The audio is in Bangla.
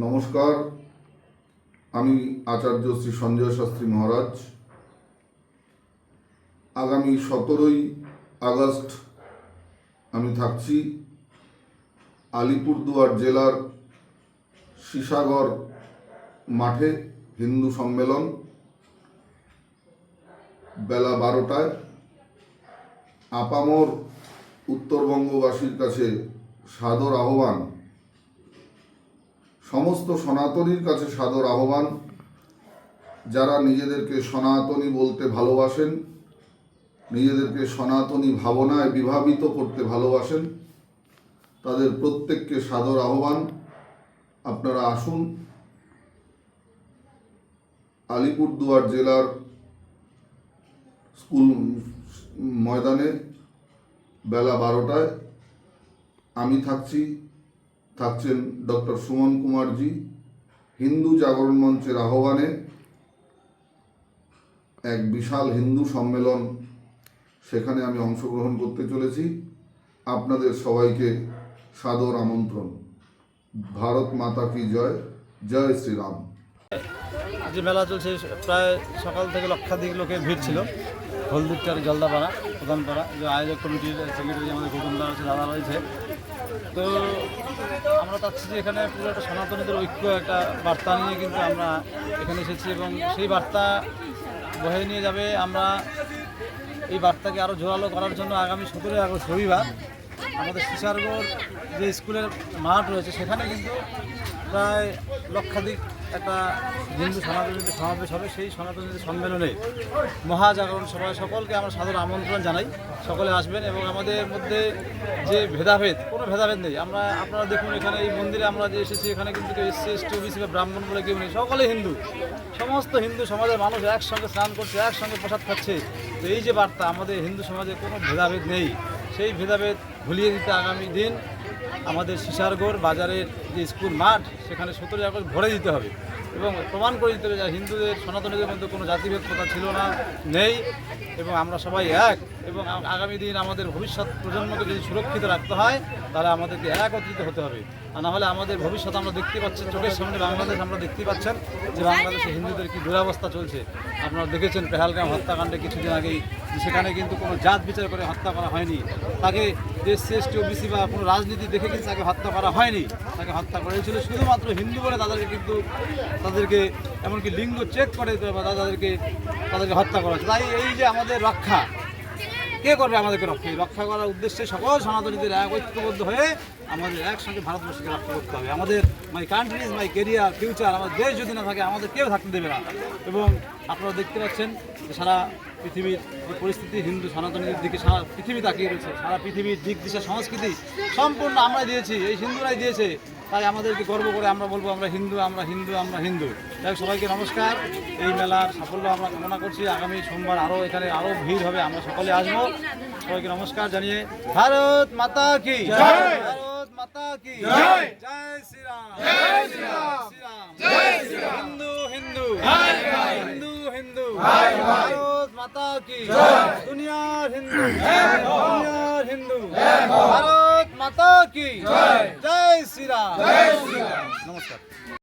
নমস্কার, আমি আচার্য শ্রী সঞ্জয় শাস্ত্রী মহারাজ। আগামী সতেরোই আগস্ট আমি থাকছি আলিপুরদুয়ার জেলার সিসাগর মাঠে হিন্দু সম্মেলন বেলা বারোটায়। আপামর উত্তরবঙ্গবাসীর কাছে সাদর আহ্বান সমস্ত সনাতনীর কাছে সাদর আহ্বান। যারা নিজেদেরকে সনাতনী বলতে ভালোবাসেন, নিজেদেরকে সনাতনী ভাবনায় বিভাবিত করতে ভালোবাসেন, তাদের প্রত্যেককে সাদর আহ্বান। আপনারা আসুন। আলিপুরদুয়ার জেলার স্কুল ময়দানে বেলা বারোটায় আমি থাকছি। থাকছেন ডক্টর সুমন কুমারজি, হিন্দু জাগরণ মঞ্চের আহ্বানে এক বিশাল হিন্দু সম্মেলন সেখানে আমি অংশগ্রহণ করতে চলেছি। আপনাদের সবাইকে সাদর আমন্ত্রণ। ভারত মাতা কি জয়? জয় শ্রীরাম। যে মেলা চলছে, প্রায় সকাল থেকে লক্ষাধিক লোকের ভিড় ছিল। হলদিকটার জলদাপাড়া, প্রধানপাড়া, যে আয়োজক কমিটির সেক্রেটারি আমাদের গৌতম দা আছে, দাদা রয়েছে। তো আমরা চাচ্ছি যে এখানে পুরো একটা সনাতনীদের ঐক্য, একটা বার্তা নিয়ে কিন্তু আমরা এখানে এসেছি এবং সেই বার্তা বয়ে নিয়ে যাবে আমরা এই বার্তাকে আরও জোরালো করার জন্য আগামী সতেরোই আগস্ট রবিবার আমাদের শিশারগড় যে স্কুলের মাঠ রয়েছে, সেখানে কিন্তু প্রায় লক্ষাধিক একটা হিন্দু সনাতনীদের সমাবেশ হবে, সেই সনাতনীদের সম্মেলনে মহাজাগরণ সভায় সকলকে আমরা সাদর আমন্ত্রণ জানাই। সকলে আসবেন এবং আমাদের মধ্যে যে ভেদাভেদ, কোনো ভেদাভেদ নেই। আমরা, আপনারা দেখুন এখানে এই মন্দিরে আমরা যে এসেছি, এখানে কিন্তু কেউ এসসি এসটি ওবিসি বা ব্রাহ্মণ বলে কেউ নেই। সকলে হিন্দু। সমস্ত হিন্দু সমাজের মানুষ একসঙ্গে স্নান করছে, একসঙ্গে প্রসাদ খাচ্ছে। তো এই যে বার্তা, আমাদের হিন্দু সমাজে কোনো ভেদাভেদ নেই। সেই ভেদাভেদ ভুলিয়ে দিতে আগামী দিন আমাদের সিসারগড় বাজারের যে স্কুল মাঠ, সেখানে সতেরোই আগস্ট ভরে দিতে হবে। এবং প্রমাণ করে দিতে হবে যে হিন্দুদের, সনাতনীদের মধ্যে কোনো জাতিভেদ কথা ছিল না, নেই। এবং আমরা সবাই এক। এবং আগামী দিন আমাদের ভবিষ্যৎ প্রজন্মকে যদি সুরক্ষিত রাখতে হয়, তাহলে আমাদেরকে একত্রিত হতে হবে। আর না হলে আমাদের ভবিষ্যৎ আমরা দেখতে পাচ্ছেন, চোখের সামনে বাংলাদেশ আমরা দেখতে পাচ্ছেন যে বাংলাদেশে হিন্দুদের কি দুরবস্থা চলছে। আপনারা দেখেছেন পেহালগাম হত্যাকাণ্ডে কিছুদিন আগেই সেখানে কিন্তু কোনো জাত বিচার করে হত্যা করা হয়নি। তাকে যে শ্রেষ্ঠ ওবিসি বা কোনো রাজনীতি দেখে কিন্তু তাকে হত্যা করা হয়নি। তাকে হত্যা করা হয়েছিল শুধুমাত্র হিন্দু বলে তাদেরকে কিন্তু তাদেরকে এমনকি লিঙ্গ চেক করে বা তাদেরকে তাদেরকে হত্যা করা হয়েছে। তাই এই যে আমাদের রক্ষা, কে করবে আমাদেরকে রক্ষা? রক্ষা করার উদ্দেশ্যে সকল সনাতনীদের এক ঐক্যবদ্ধ হয়ে আমাদের একসঙ্গে ভারতবর্ষকে রক্ষা করতে হবে। আমাদের my country is my career future আমাদের দেশ যদি না থাকে আমাদের কেউ থাকতে দেবে না। এবং আপনারা দেখতে পাচ্ছেন যে সারা পৃথিবীর যে পরিস্থিতি হিন্দু সনাতনীদের দিকে সারা পৃথিবী তাকিয়ে রয়েছে সারা পৃথিবীর দিক দিশা সংস্কৃতি সম্পূর্ণ আমরা দিয়েছি এই হিন্দুরাই দিয়েছে। তাই আমাদেরকে গর্ব করে আমরা বলব আমরা হিন্দু আমরা হিন্দু আমরা হিন্দু। হোক, সবাইকে নমস্কার। এই মেলার সাফল্য আমরা কামনা করছি। আগামী সোমবার আরও এখানে আরও ভিড় হবে আমরা সকলে আসব। সবাইকে নমস্কার জানিয়ে ভারত মাতা কি? ভারত মাতা কি জয় শ্রীরাম জয় শ্রীরাম জয় শ্রীরাম হিন্দু হিন্দু হিন্দু হিন্দু ভারত মাতা কি দুনিয়ার হিন্দু দুনিয়ার হিন্দু ভারত মাতা কি জয় শ্রীরাম নমস্কার